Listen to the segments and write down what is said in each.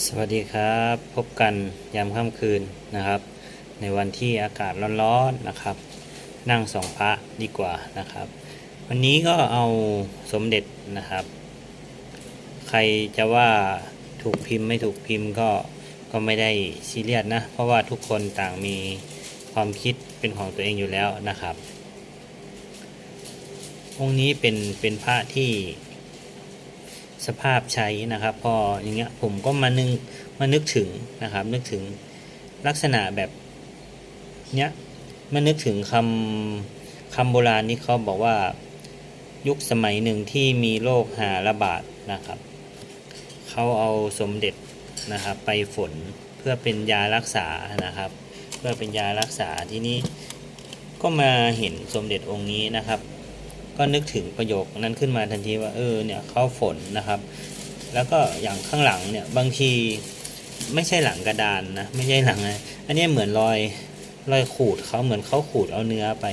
สวัสดีครับ พบกันยามค่ำคืนนะครับ ในวันที่อากาศร้อนๆนะครับ นั่งสองพระดีกว่านะครับ วันนี้ก็เอาสมเด็จนะครับ ใครจะว่าถูกพิมพ์ไม่ถูกพิมพ์ก็ก็ไม่ได้ซีเรียสนะ เพราะว่าทุกคนต่างมีความคิดเป็นของตัวเองอยู่แล้วนะครับองค์นี้เป็นเป็นพระที่ สภาพใช้นะครับ พออย่างเงี้ยผมก็มานึงมานึกถึงนะครับ นึกถึงลักษณะแบบเนี้ยมานึกถึงคำคำโบราณนี่เขาบอกว่ายุคสมัยหนึ่งที่มีโรคหาระบาดนะครับเขาเอาสมเด็จนะครับ ไปฝนเพื่อเป็นยารักษานะครับ เพื่อเป็นยารักษาที่นี้ก็มาเห็นสมเด็จองค์นี้นะครับ ก็นึกถึงประโยคนั้นขึ้นมาทันทีว่าเออเนี่ยเขาฝนนะครับ แล้วก็อย่างข้างหลังเนี่ยบางทีไม่ใช่หลังกระดานนะไม่ใช่หลังนะอันนี้เหมือนรอยรอยขูดเขาเหมือนเขาขูดเอาเนื้อไป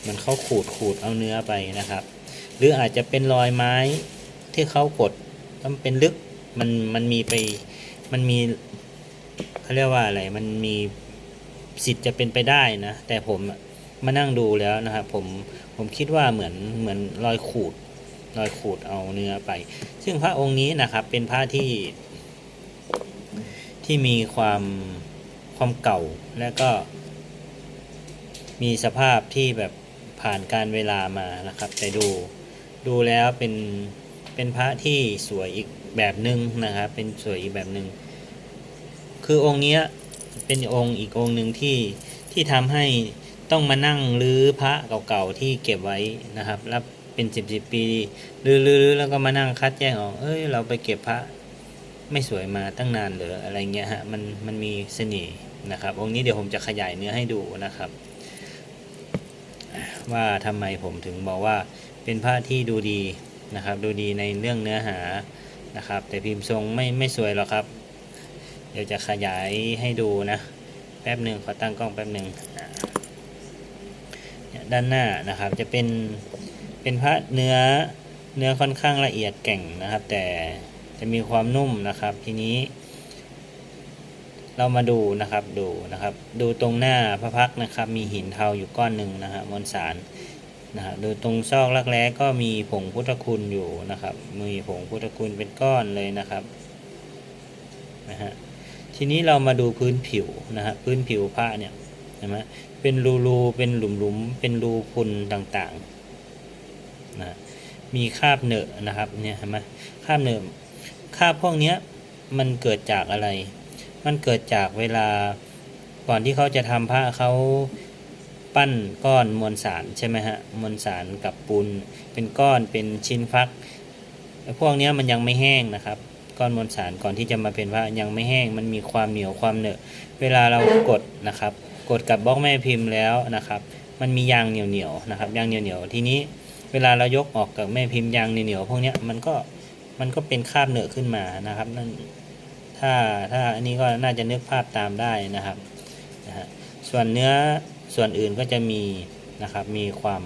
เหมือนเขาขูดขูดเอาเนื้อไปนะครับ หรืออาจจะเป็นรอยไม้ที่เขากดมันเป็นลึกมันมันมีไปมันมีเขาเรียกว่าอะไรมันมีสิทธิ์จะเป็นไปได้นะ แต่ผม มานั่งดูแล้วนะครับผมผมคิดว่าเหมือนเหมือนรอยขูดรอยขูดเอาเนื้อไป ซึ่งพระองค์นี้นะครับเป็นพระที่ที่มีความความเก่าและก็มีสภาพที่แบบผ่านการเวลามานะครับ แต่ดูดูแล้วเป็นเป็นพระที่สวยอีกแบบหนึ่งนะครับเป็นสวยอีกแบบหนึ่งคือองค์เนี้ยเป็นองค์อีกองค์หนึ่งที่ที่ทำให้ ต้องมานั่งรื้อพระเก่าๆที่เก็บไว้นะครับแล้วเป็นสิบสิบปีรื้อๆแล้วก็มานั่งคัดแยกออก เอ้ยเราไปเก็บพระไม่สวยมาตั้งนานหรืออะไรเงี้ยฮะมันมันมีเสน่ห์นะครับองค์นี้เดี๋ยวผมจะขยายเนื้อให้ดูนะครับ ว่าทำไมผมถึงบอกว่าเป็นพระที่ดูดีนะครับ ดูดีในเรื่องเนื้อหานะครับ แต่พิมพ์ทรงไม่ไม่สวยหรอกครับ เดี๋ยวจะขยายให้ดูนะ แป๊บหนึ่งขอตั้งกล้องแป๊บหนึ่ง ด้านหน้านะครับ จะเป็นเป็นพระเนื้อเนื้อค่อนข้างละเอียดแก่งนะครับ แต่จะมีความนุ่มนะครับ ทีนี้ เรามาดูนะครับดูนะครับ ดูตรงหน้าพระพักนะครับ มีหินเทาอยู่ก้อนหนึ่งนะฮะมวลสารนะฮะดูตรงซอกรักแร้ก็มีผงพุทธคุณอยู่นะครับ มีผงพุทธคุณเป็นก้อนเลยนะครับนะฮะทีนี้เรามาดูพื้นผิวนะฮะพื้นผิวพระเนี่ยเห็นไหม เป็นรูรูเป็นหลุมหลุมเป็นรูพุนต่างๆนะมีคราบเหนอะนะครับเนี่ยเห็นไหมคราบเหนอะคราบพวกเนี้ยมันเกิดจากอะไร มันเกิดจากเวลาก่อนที่เขาจะทำพระเขาปั้นก้อนมวลสารใช่ไหมฮะมวลสารกับปูนเป็นก้อนเป็นชิ้นฟักพวกเนี้ยมันยังไม่แห้งนะครับก้อนมวลสารก่อนที่จะมาเป็นพระยังไม่แห้งมันมีความเหนียวความเหนอะเวลาเรากดนะครับ กดกับบล็อกแม่พิมพ์แล้วนะครับ มันมียางเหนียวๆนะครับยางเหนียวๆทีนี้เวลาเรายกออกกับแม่พิมพ์ยางเหนียวๆพวกนี้มันก็มันก็เป็นคราบเหนอะขึ้นมานะครับนั่นถ้าถ้าอันนี้ก็น่าจะนึกภาพตามได้นะครับนะฮะส่วนเนื้อส่วนอื่นก็จะมีนะครับมีความ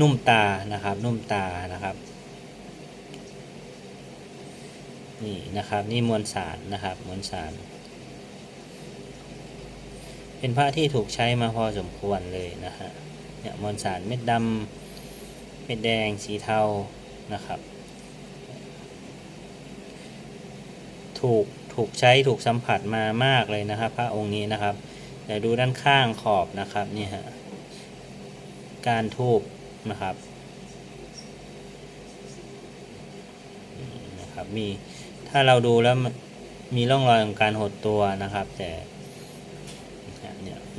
นุ่มตานะครับ นุ่มตานะครับนี่นะครับนี่มวลสารนะครับมวลสาร เป็นพระที่ถูกใช้มาพอสมควรเลยนะฮะเนี่ยมวลสารเม็ดดำเม็ดแดงสีเทานะครับ ถูกถูกใช้ถูกสัมผัสมามากเลยนะครับ พระองค์นี้นะครับเดี๋ยวดูด้านข้างขอบนะครับนี่ฮะการทูบนะครับนะครับมีถ้าเราดูแล้วมีร่องรอยของการหดตัวนะครับ แต่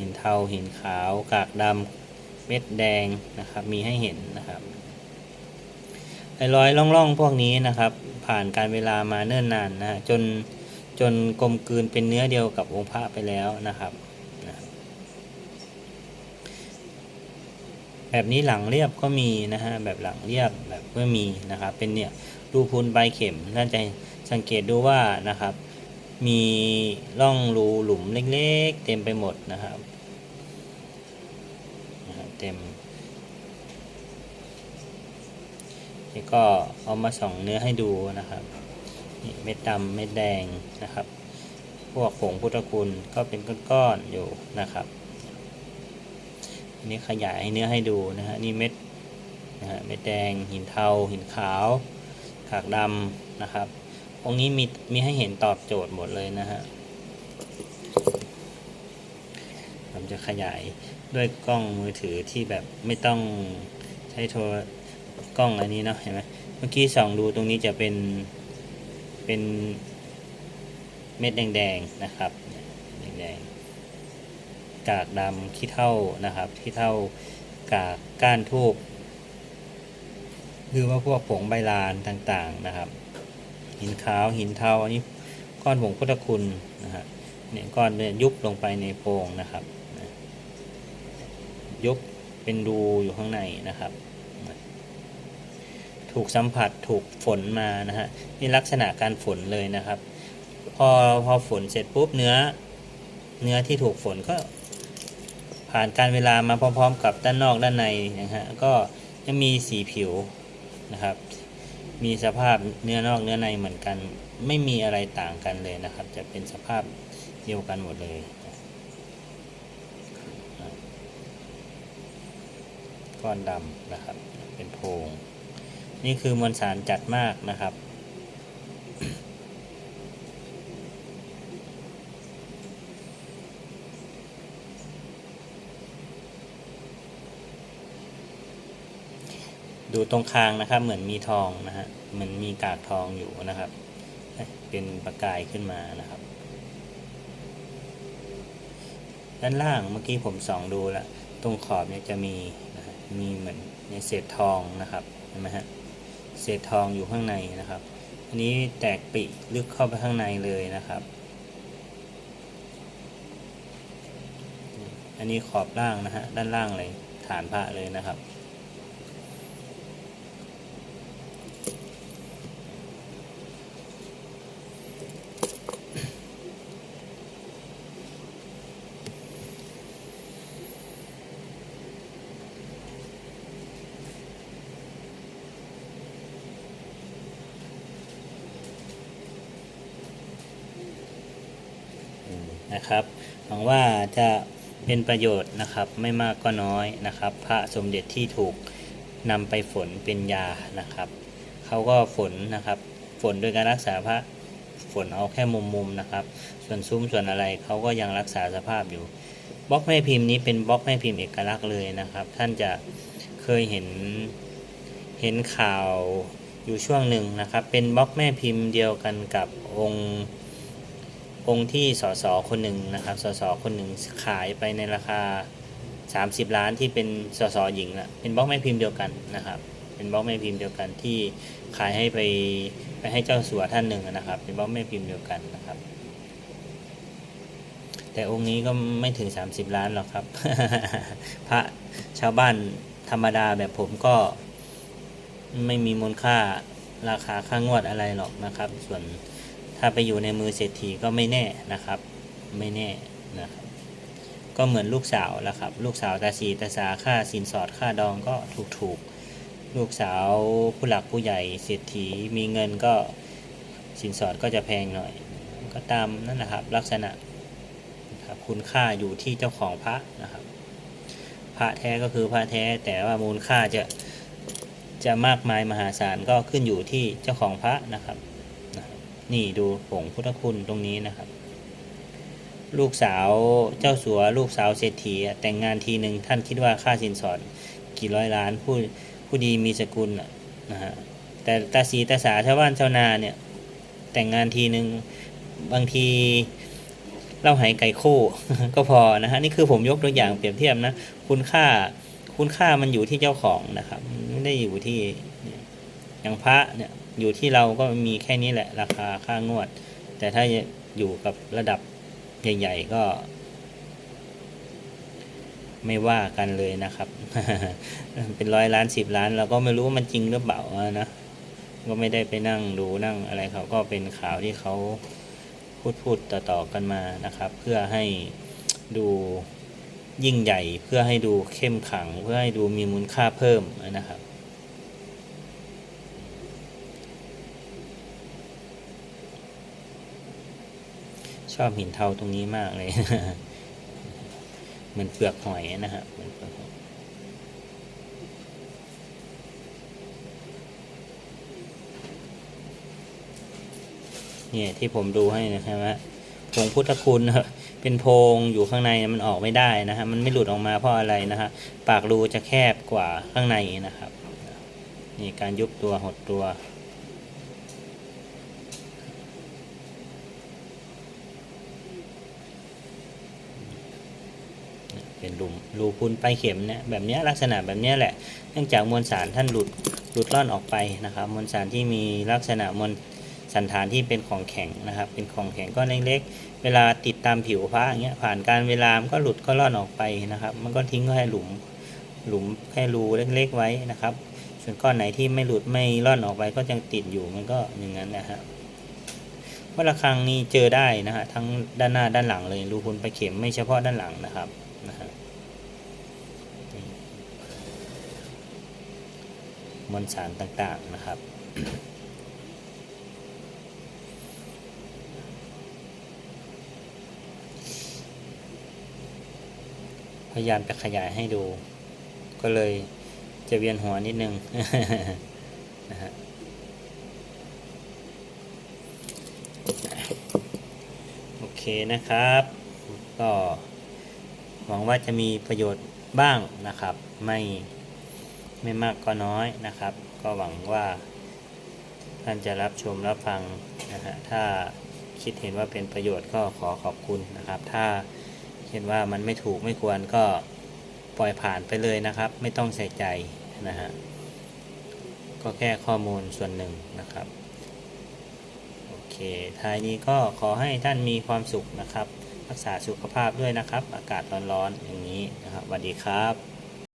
หินเทาหินขาวกากดำเม็ดแดงนะครับมีให้เห็นนะครับไอ้รอยร่องๆพวกนี้นะครับ ผ่านการเวลามาเนิ่นนานนะฮะจนจนกลมกลืนเป็นเนื้อเดียวกับองค์พระไปแล้วนะครับนะแบบนี้หลังเรียบก็มีนะฮะแบบหลังเรียบแบบก็มีนะครับเป็นเนี่ยรูพุนใบเข็มท่านจะสังเกตดูว่านะครับ มีร่องรูหลุมเล็กๆ เต็มไปหมดนะครับ เต็ม นี่ก็เอามาส่องเนื้อให้ดูนะครับนี่เม็ดดำเม็ดแดงนะครับ พวกผงพุทธคุณก็เป็นก้อนๆอยู่นะครับอันนี้ขยายเนื้อให้ดูนะฮะนี่เม็ดนะฮะเม็ดแดง หินเทา หินขาวขากดำนะครับองค์นี้มีมีให้เห็นตอบโจทย์หมดเลยนะฮะ ผมจะขยายด้วยกล้องมือถือที่แบบไม่ต้องใช้โทรกล้องอันนี้เนาะเห็นไหมเมื่อกี้ส่องดูตรงนี้จะเป็นเป็นเม็ดแดงๆนะครับแดงๆกากดำขี้เท่านะครับขี้เท่ากากก้านทูบหรือว่าพวกผงใบลานต่างๆนะครับ หินขาวหินเทาอันนี้ก้อนผงพุทธคุณนะฮะเนี่ยก้อนเนี่ยยุบลงไปในโพรงนะครับ ยุบเป็นรูอยู่ข้างในนะครับ ถูกสัมผัสถูกฝนมานะฮะนี่ลักษณะการฝนเลยนะครับ พอพอฝนเสร็จปุ๊บเนื้อเนื้อที่ถูกฝนก็ผ่านการเวลามาพร้อมๆ กับด้านนอกด้านในนะฮะก็จะมีสีผิวนะครับ มีสภาพเนื้อนอกเนื้อในเหมือนกัน ไม่มีอะไรต่างกันเลยนะครับ จะเป็นสภาพเดียวกันหมดเลย ก้อนดำนะครับ เป็นโพรงนี่คือมวลสารจัดมากนะครับ ดูตรงคางนะครับ เหมือนมีทองนะฮะเหมือนมีกากทองอยู่นะครับ เป็นประกายขึ้นมานะครับ ด้านล่างเมื่อกี้ผมส่องดูแล้ว ตรงขอบเนี่ยจะมีนะ มีเหมือนในเศษทองนะครับเห็นไหมฮะเศษทองอยู่ข้างในนะครับ อันนี้แตกปิลึกเข้าไปข้างในเลยนะครับ อันนี้ขอบล่างนะฮะด้านล่างเลยฐานพระเลยนะครับ นะครับ หวังว่าจะเป็นประโยชน์นะครับ ไม่มากก็น้อยนะครับ พระสมเด็จที่ถูกนำไปฝนเป็นยานะครับเขาก็ฝนนะครับ ฝนโดยการรักษาพระฝนเอาแค่มุมๆนะครับ ส่วนซุ้มส่วนอะไรเขาก็ยังรักษาสภาพอยู่บล็อกแม่พิมพ์นี้เป็นบล็อกแม่พิมพ์เอกลักษณ์เลยนะครับ ท่านจะเคยเห็นเห็นข่าวอยู่ช่วงหนึ่งนะครับ เป็นบล็อกแม่พิมพ์เดียวกันกับองค์ องค์ที่สสคนหนึ่งนะครับสสคนหนึ่งขายไปในราคา 30 ล้านที่เป็นสสหญิงอะเป็นบล็อกแม่พิมพ์เดียวกันนะครับ เป็นบล็อกแม่พิมพ์เดียวกันที่ขายให้ไปไปให้เจ้าสัวท่านหนึ่งนะครับ เป็นบล็อกแม่พิมพ์เดียวกันนะครับ แต่องค์นี้ก็ไม่ถึง 30 ล้านหรอกครับ พระชาวบ้านธรรมดาแบบผมก็ไม่มีมูลค่าราคาค่างวดอะไรหรอกนะครับ ส่วน ถ้าไปอยู่ในมือเศรษฐีก็ไม่แน่นะครับ ไม่แน่นะครับ ก็เหมือนลูกสาวแล้วครับ ลูกสาวตาสีตาสาค่าสินสอดค่าดองก็ถูกถูกลูกสาวผู้หลักผู้ใหญ่เศรษฐีมีเงินก็สินสอดก็จะแพงหน่อย ก็ตามนั่นแหละครับ ลักษณะนะครับคุณค่าอยู่ที่เจ้าของพระนะครับ พระแท้ก็คือพระแท้แต่ว่ามูลค่าจะจะมากมายมหาศาลก็ขึ้นอยู่ที่เจ้าของพระนะครับ นี่ดูผงพุทธคุณตรงนี้นะครับ ลูกสาวเจ้าสัว ลูกสาวเศรษฐีแต่งงานทีหนึ่งท่านคิดว่าค่าสินสอดกี่ร้อยล้านผู้ผู้ดีมีสกุลนะฮะแต่ตาสีตาสาชาวบ้านชาวนาเนี่ย แต่งงานทีหนึ่งบางทีเล่าหายไก่โค่ก็พอนะฮะนี่คือผมยกตัวอย่างเปรียบเทียบนะ คุณค่าคุณค่ามันอยู่ที่เจ้าของนะครับ ไม่ได้อยู่ที่อย่างพระเนี่ย อยู่ที่เราก็มีแค่นี้แหละ ราคาค่างวด แต่ถ้าอยู่กับระดับใหญ่ ๆ ก็ ไม่ว่ากันเลยนะครับ เป็นร้อยล้านสิบล้าน เราก็ไม่รู้ว่ามันจริงหรือเปล่านะก็ไม่ได้ไปนั่งดูนั่งอะไรเขาก็เป็นข่าวที่เขาพูดพูดต่อๆกันมานะครับ เพื่อให้ดูยิ่งใหญ่ เพื่อให้ดูเข้มขัง เพื่อให้ดูมีมูลค่าเพิ่มนะครับ อบหินเทาตรงนี้มากเลยเหมือนเปลือกหอยนะฮะเหมือนเปลือกหอยเนี่ยที่ผมดูให้นะครับว่าผงพุทธคุณเป็นโพรงอยู่ข้างในมันออกไม่ได้นะฮะมันไม่หลุดออกมาเพราะอะไรนะฮะปากรูจะแคบกว่าข้างในนะครับนี่การยุบตัวหดตัว เป็นรูรูพุนปลายเข็มเนี่ยแบบนี้ลักษณะแบบนี้แหละ เนื่องจากมวลสารท่านหลุดหลุดล่อนออกไปนะครับ มวลสารที่มีลักษณะมวลสันฐานที่เป็นของแข็งนะครับ เป็นของแข็งก้อนเล็กๆ เวลาติดตามผิวพระอย่างเงี้ยผ่านการเวลามันก็หลุดก็ล่อนออกไปนะครับ มันก็ทิ้งไว้ให้หลุมหลุมแค่รูเล็ก ๆ ไว้นะครับ ส่วนก้อนไหนที่ไม่หลุดไม่ล่อนออกไปก็ยังติดอยู่มันก็อย่างนั้นนะฮะว่าระฆังนี่เจอได้นะฮะทั้งด้านหน้าด้านหลังเลยรูพุนไปลายเข็มไม่เฉพาะด้านหลังนะครับ นะฮะนี่มวลสารต่างๆนะครับ พยายามจะขยายให้ดู ก็เลยจะเวียนหัวนิดนึงนะฮะโอเคนะครับ ก็ หวังว่าจะมีประโยชน์บ้างนะครับ ไม่ไม่มากก็น้อยนะครับ ก็หวังว่าท่านจะรับชมรับฟังนะฮะถ้าคิดเห็นว่าเป็นประโยชน์ก็ขอขอบคุณนะครับ ถ้าเห็นว่ามันไม่ถูกไม่ควรก็ปล่อยผ่านไปเลยนะครับ ไม่ต้องใส่ใจนะฮะก็แค่ข้อมูลส่วนหนึ่งนะครับ โอเคท้ายนี้ก็ขอให้ท่านมีความสุขนะครับ รักษาสุขภาพด้วยนะครับ อากาศร้อนๆอย่างนี้นะครับสวัสดีครับ